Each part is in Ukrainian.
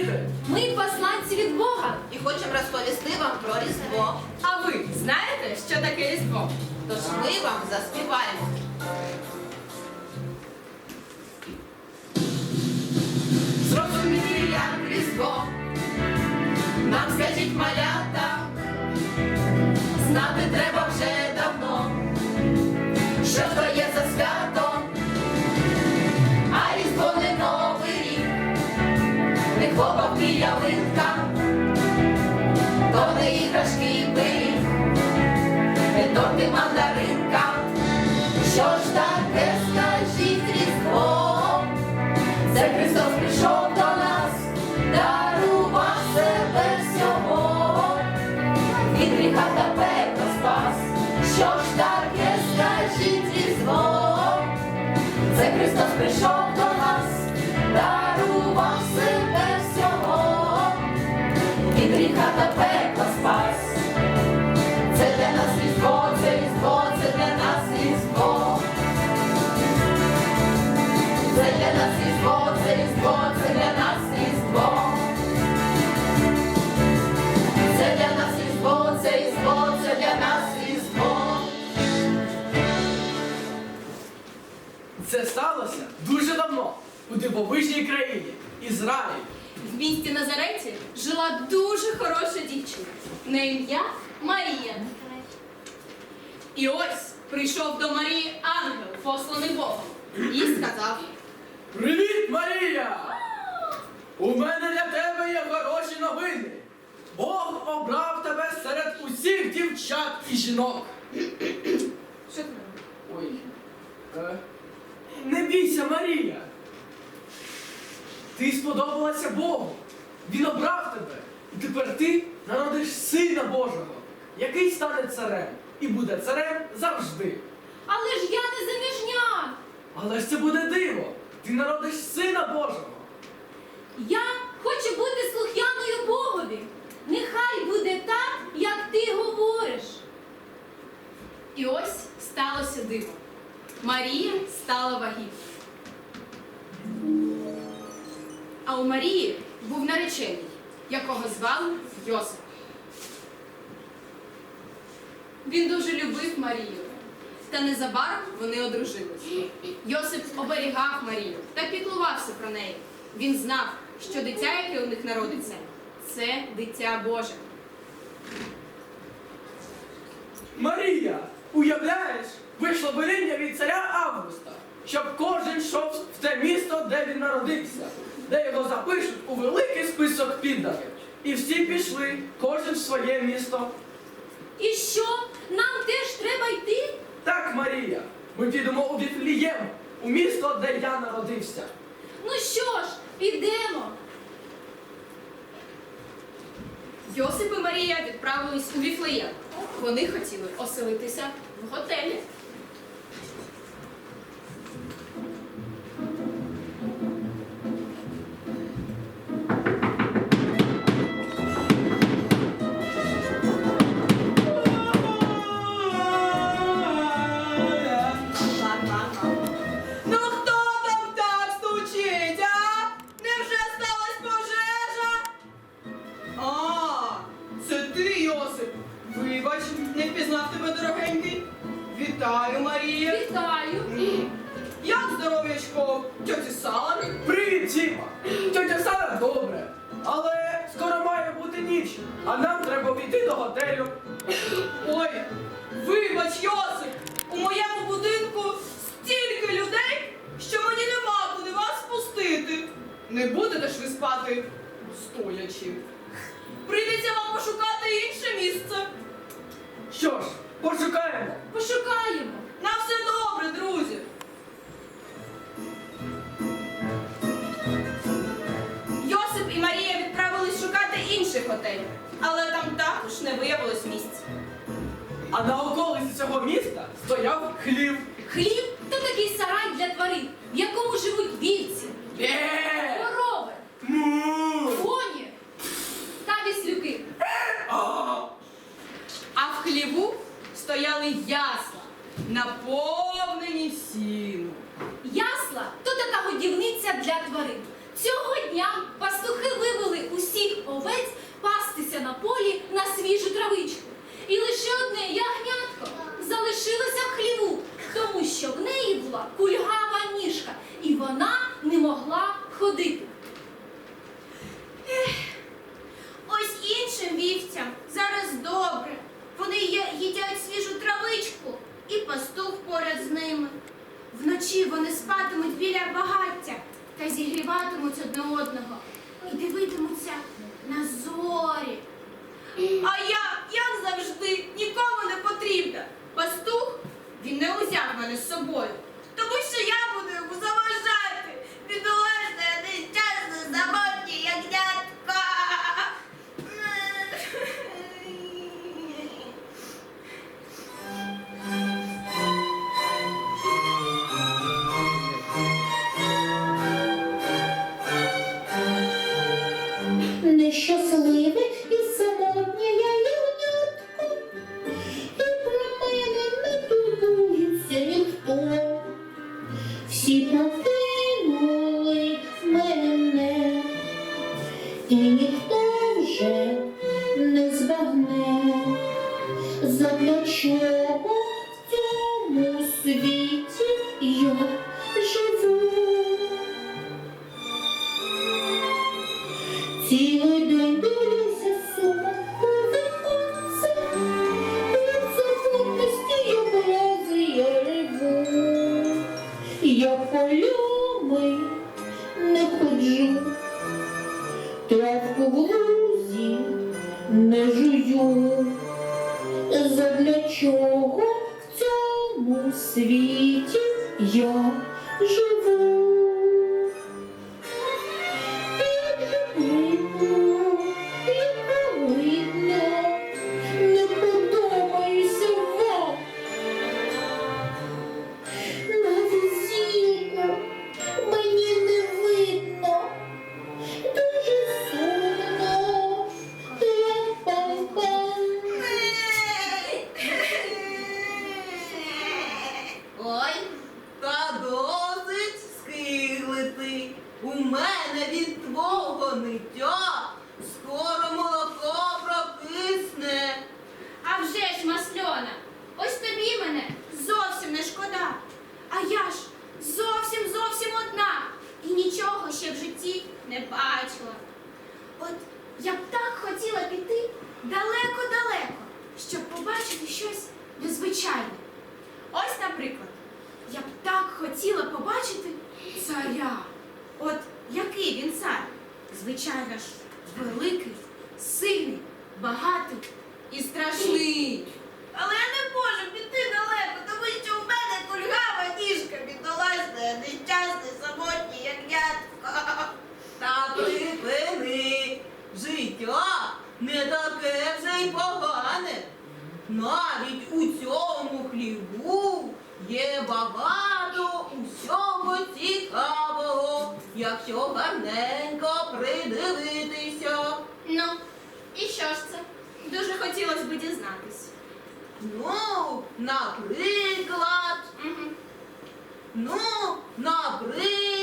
діти! Ми посланці від Бога. І хочемо розповісти вам про Різдво. А ви знаєте, що таке різдво? Тож ми вам заспіваємо. Зрозуміти, як Різдво. Нам скажіть малята, знати треба вже I'll be my life. Це сталося дуже давно у дивовижній країні Ізраїль. В місті Назареті жила дуже хороша дівчина. На ім'я Марія. І ось прийшов до Марії ангел, посланий Богом, і сказав: Привіт, Марія! У мене для тебе є хороші новини. Бог обрав тебе серед усіх дівчат і жінок. Що ти? Ой. Не бійся, Марія. Ти сподобалася Богу. Він обрав тебе. І тепер ти народиш Сина Божого, який стане царем і буде царем завжди. Але ж я не заміжня. Але ж це буде диво. Ти народиш Сина Божого. Я хочу бути слух'яною Богові. Нехай буде так, як ти говориш. І ось сталося диво. Марія стала вагітна. А у Марії був наречений, якого звали Йосип. Він дуже любив Марію, та незабаром вони одружилися. Йосип оберігав Марію та піклувався про неї. Він знав, що дитя, яке у них народиться, це дитя Боже. Марія, уявляєш, вийшло веління від царя Августа, щоб кожен йшов в те місто, де він народився, де його запишуть у великий список підданих. І всі пішли, кожен в своє місто. І що? Нам теж треба йти? Так, Марія, ми підемо у Віфлієм, у місто, де я народився. Ну що ж, підемо. Йосип і Марія відправились у Віфлеєм. Вони хотіли оселитися в готелі. Не будете ж ви спати стоячи. Прийдеться вам пошукати інше місце. Що ж, пошукаємо. Пошукаємо. На все добре, друзі. Йосип і Марія відправились шукати інших готелів. Але там також не виявилось місць. А на околиці цього міста стояв хлів. Хліб то такий сарай для тварин, в якому живуть вівці, Е! коні та віслюки. А в хліву стояли ясла, наповнені сіном. Ясла то така годівниця для тварин. Цього дня пастухи вивели усіх овець пастися на полі на свіжу травичку. І лише одне ягнятко залишилося в хліву, тому що в неї була кульгава ніжка, і вона не могла ходити. Ось іншим вівцям зараз добре. Вони їдять свіжу травичку і пастух поряд з ними. Вночі вони спатимуть біля багаття та зігріватимуть одне одного і дивитимуться на зорі. А я, як завжди, sure не бачила. От я б так хотіла піти далеко-далеко, щоб побачити щось незвичайне. Ось, наприклад, я б так хотіла побачити царя. От який він цар? Звичайно ж, великий, сильний, багатий і страшний. Але я не можу піти далеко, тому що в мене кульгава ніжка бідолашна, нещасний, самотній, як дядько. Та припини. Життя не таке вже й погане. Навіть у цьому хліву є багато усього цікавого, якщо гарненько придивитися. Ну, і що ж це? Дуже хотілося б дізнатись. Ну, наприклад, Угу, ну, наприклад.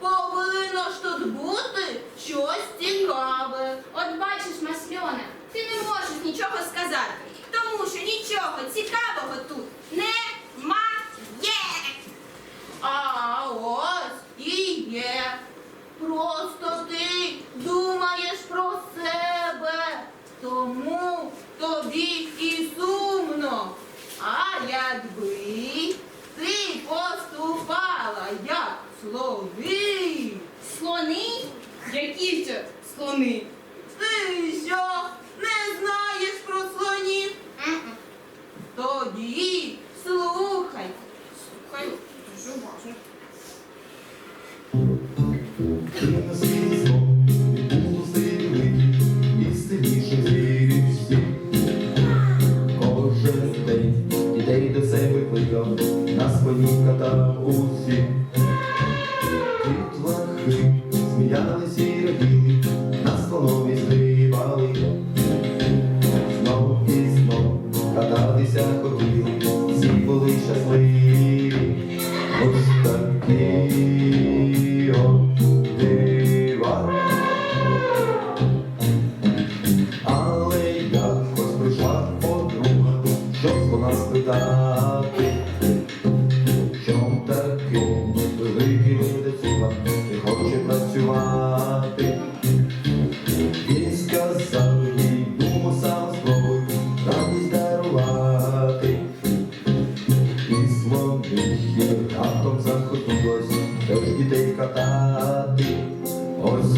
Повинно ж тут бути щось цікаве. От бачиш, Масльона, ти не можеш нічого сказати, тому що нічого цікавого тут немає. А ось і є. Просто ти думаєш про себе, тому тобі і ще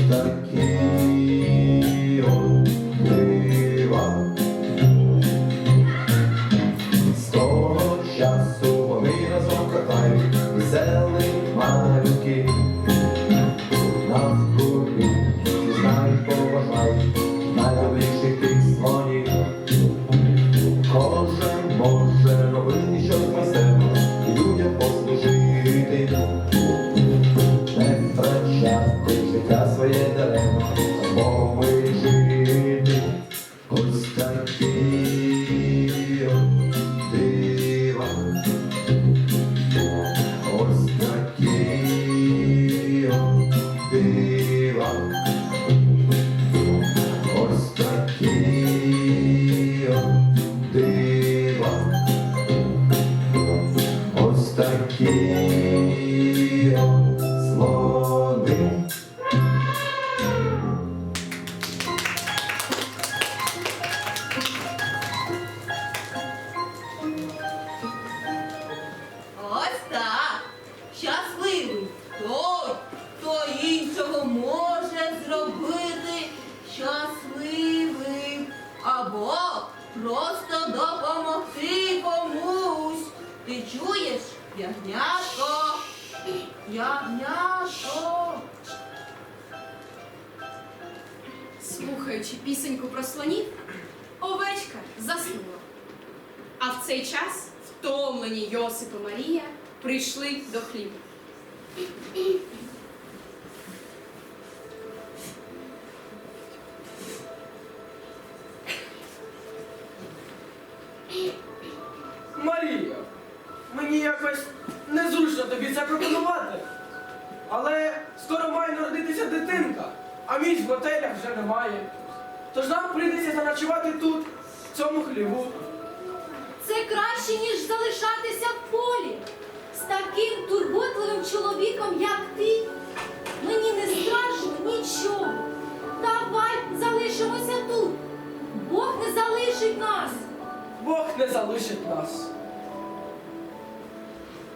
Ось ягнятко? Ягнятко. Слухаючи пісеньку про слонів, овечка заснула. А в цей час втомлені Йосип і Марія прийшли до хліба. В. Це краще, ніж залишатися в полі. З таким турботливим чоловіком, як ти. Мені не страшно нічого. Давай залишимося тут. Бог не залишить нас. Бог не залишить нас.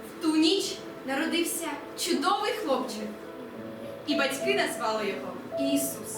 В ту ніч народився чудовий хлопчик. І батьки назвали його Ісус.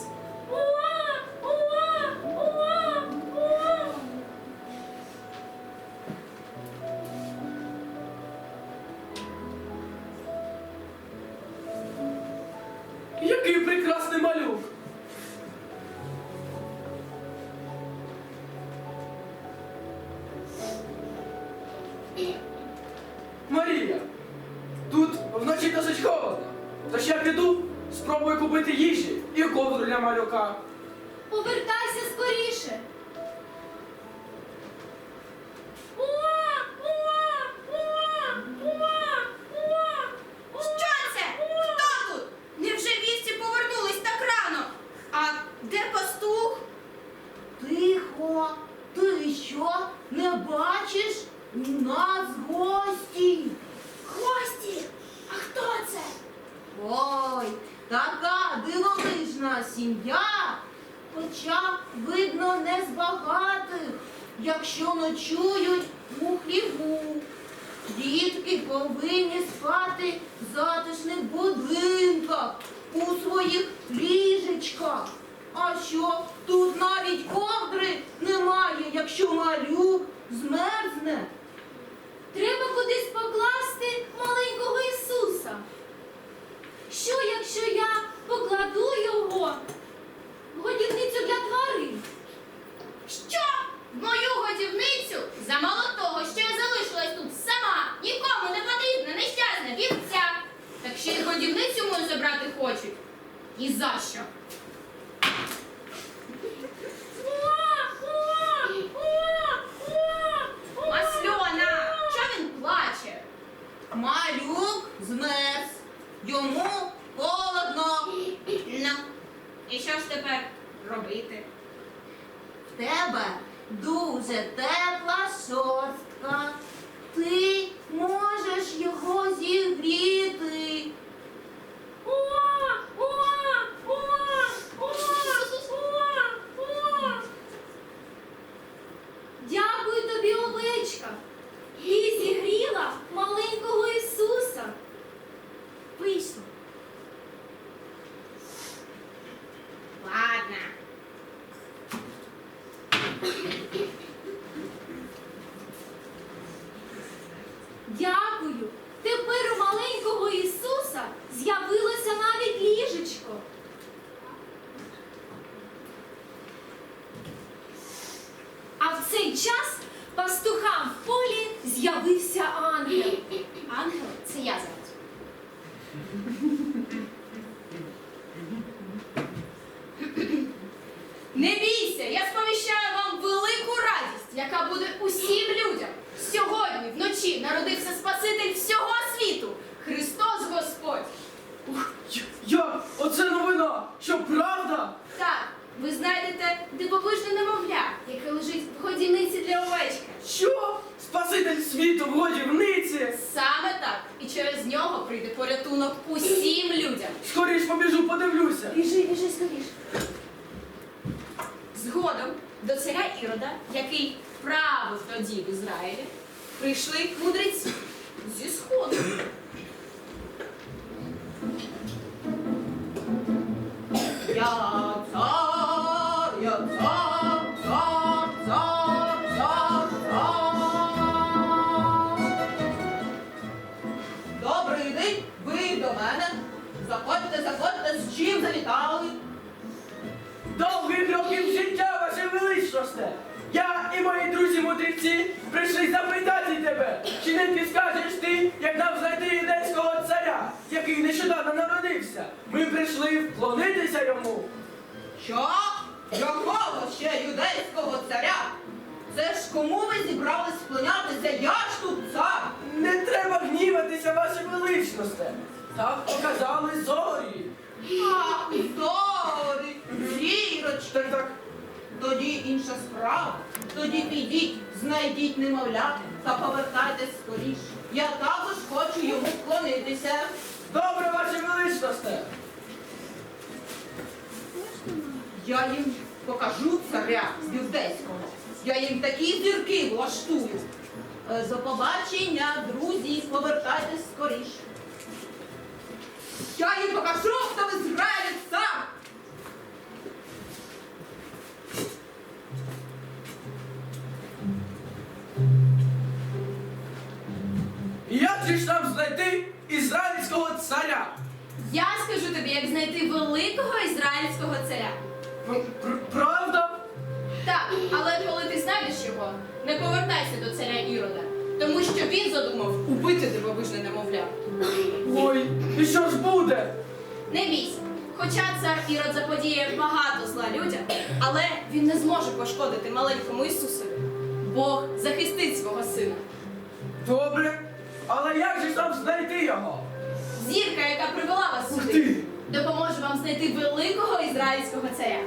Для малюка. Повертайся скоріше. Уа! Уа! Уа! Уа! Уа! Що це? Хто тут? Невже вісті повернулись так рано? А де пастух? Тихо. Ти що, не бачиш? У нас гості. Гості! А хто це? Ой, така дивовижна сім'я. Хоча, видно, не з багатих, якщо ночують у хліву. Дітки повинні спати в затишних будинках, у своїх ліжечках. А що, тут навіть ковдри немає, якщо малюк змерзне. Треба кудись покласти маленького Ісуса. Що, якщо я покладу його в годівницю для тварин? Що? В мою годівницю? Замало того, що я залишилась тут сама, нікому не потрібна, нещасна вівця. Так ще й годівницю мою забрати хочуть. І за що? Добрий день, ви до мене. Заходьте, заходьте, з чим завітали. Довгих років життя, ваше величносте! Я і мої друзі-мудрівці прийшли запитати тебе, чи не підскажеш ти, як нам знайти юдейського царя, який нещодавно народився. Ми прийшли вклонитися йому. Що? Якого ще юдейського царя? Це ж кому ви зібрались склонятися? Я ж тут цар. Не треба гніватися, ваше величносте. Так показали зорі. А, зорі, зірочки. Так, так. Тоді інша справа. Тоді підіть, знайдіть немовля та повертайтесь скоріш. Я також хочу йому вклонитися. Добре, ваше величносте. Я їм покажу царя юдейського. Я їм такі зірки влаштую. Е, До побачення, друзі, повертайтесь скоріш. Я їм покажу, хто в Ізраїлі сам. Як же ж нам знайти ізраїльського царя? Я скажу тобі, як знайти великого ізраїльського царя. Пр- пр- Правда? Так, але коли ти знайдеш його, не повертайся до царя Ірода, тому що він задумав убити дивовижне немовля. Ой, і що ж буде? Не бійся. Хоча цар Ірод заподіє багато зла людям, але він не зможе пошкодити маленькому Ісусові. Бог захистить свого сина. Добре. Але як же ж нам знайти його? Зірка, яка привела вас сюди, ти! Допоможе вам знайти великого ізраїльського царя.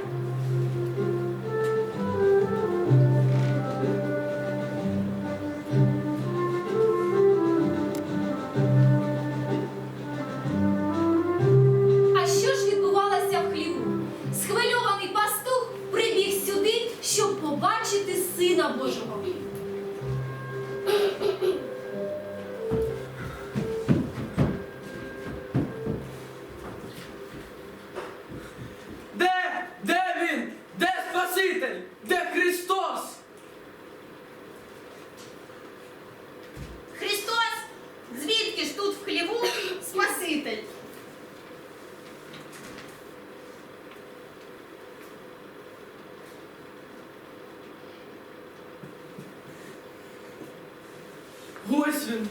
Ось він.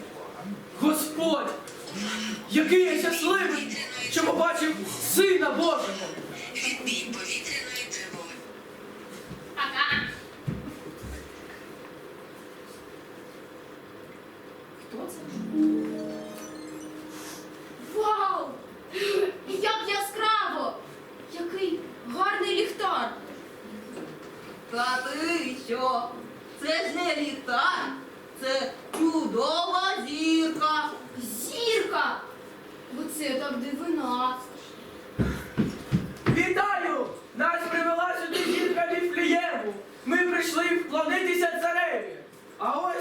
Господь! Який я щасливий, що побачив Сина Божого! Прийшли цареві. А ось